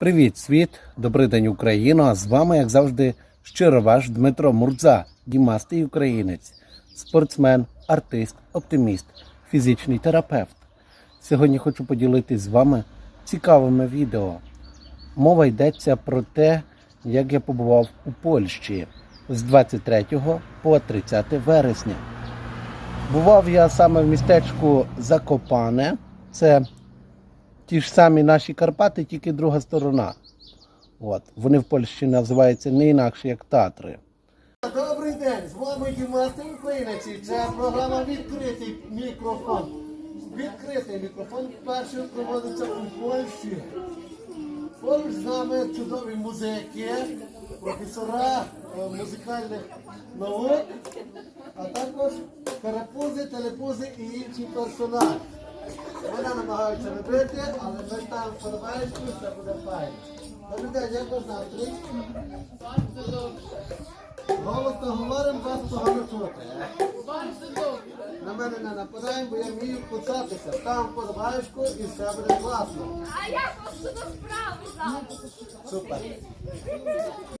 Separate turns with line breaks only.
Привіт, світ! Добрий день, Україно! З вами, як завжди, щиро ваш Дмитро Мурдза, дімастий українець, спортсмен, артист, оптиміст, фізичний терапевт. Сьогодні хочу поділитись з вами цікавими відео. Мова йдеться про те, як я побував у Польщі з 23 по 30 вересня. Бував я саме в містечку Закопане. Це ті ж самі наші Карпати, тільки друга сторона. От. Вони в Польщі називаються не інакше, як Татри.
Добрий день, з вами Дімастер Українець. і Це програма Відкритий мікрофон. Відкритий мікрофон вперше проводиться у Польщі. Поруч з нами чудові музики, професора е, музикальних наук, а також карапузи, телепузи і інші персонажі. Намагаються робити, але ми там подобаємося, все буде файно. Добрий день, як вас настрій? Голосно говоримо, вас погано чути. На мене не нападаємо, бо я вмію куцатися. Там подобаєшку і все буде класно.
А як вас до справи зараз?
Супер.